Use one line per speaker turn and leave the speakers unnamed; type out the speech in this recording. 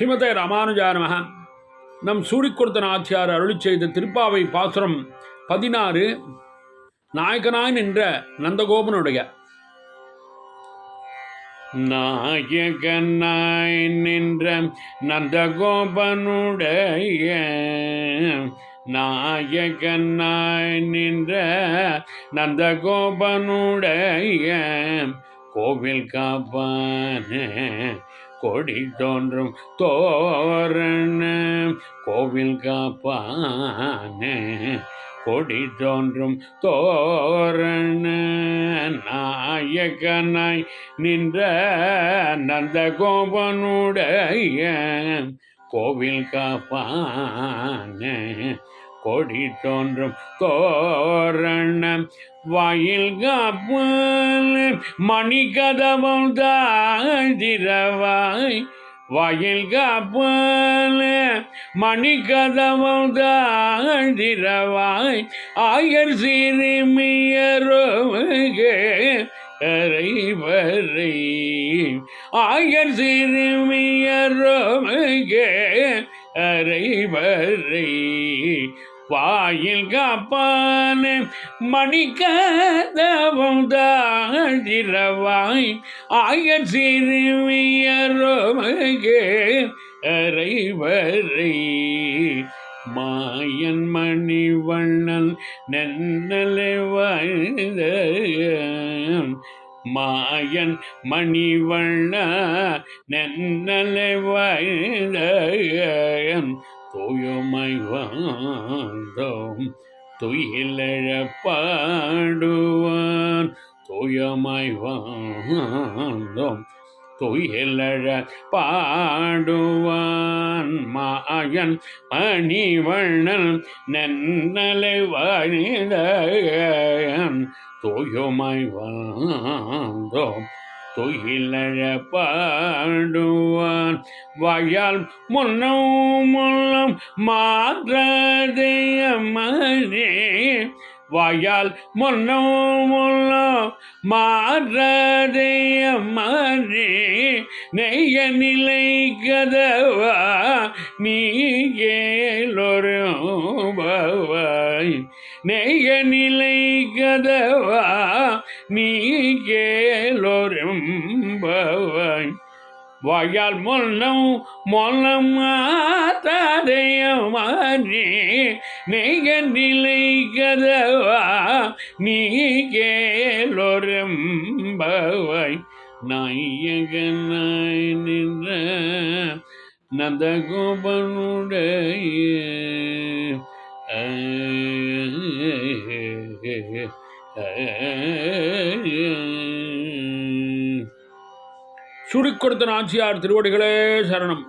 ஸ்ரீமதே ராமானுஜானமக நம் சூடிக்கொடுத்த நாச்சியார் அருளி செய்த திருப்பாவை பாசுரம் பதினாறு நாயகனாய் நின்ற நந்தகோபனுடைய. நாயகனாய் நின்ற நந்தகோபனுடைய. நாயகனாய் நின்ற நந்தகோபனுடைய. கோவில் காப்பான கொடி தோன்றும் தோரண கோவில் காப்பானே. கொடி தோன்றும் தோரண நாயகனாய் நின்ற நந்த கோபனுடைய கோவில் காப்பானே கொடி தோன்றும் கோரணம். வாயில் காப்பால் மணி கதவம் தாழ்திரவாய் வாயில் காப்பால் மணி கதவம் தாழ்திரவாய் ஆயர் சிறுமியரோகே அறைவரை. ஆயர் சிறுமியரோகே அரைவரை வாயில் காப்பான மணிக்கதவம் தாழ்திரவாய் ஆய சிறுமியரோகே அறைவரை மாயன் மணிவண்ணன் நன்னலை வாழ்ந்த மாயன் மணிவண்ண நன்னலை வாழ்ந்த தோயமைவான் வாழ்ந்தோம் துயிலழப்பாடுவான். பாடுவான் வாழ்ந்தோம் துயிலழ பாடுவான் மாயன் மணிவண்ணன் நன்னலை வாழ்ந்தன் தூயமை வாழ்ந்தோம் துகிலழப்பாடுவான் பாடுவான் வாயால் முன்னும் முன்னும் மாற்றதையம்மனே வாயால் முன்னும் முன்னும் மாற்றதையம்மனே நெய்ய நிலை கதவா நீ கேளொரு பவாய் நெய்ய நிலை கதவா நீ கேளொரும் வயல் மொல்லம் மொல்லம் மாத்தாதையமானே நெய்ய நிலை கதவா நீ கேளொரும் நாயகனாய் நின்ற நந்தகோபனுடைய சுருக்கொடுத்த நாச்சியார் திருவடிகளே சரணம்.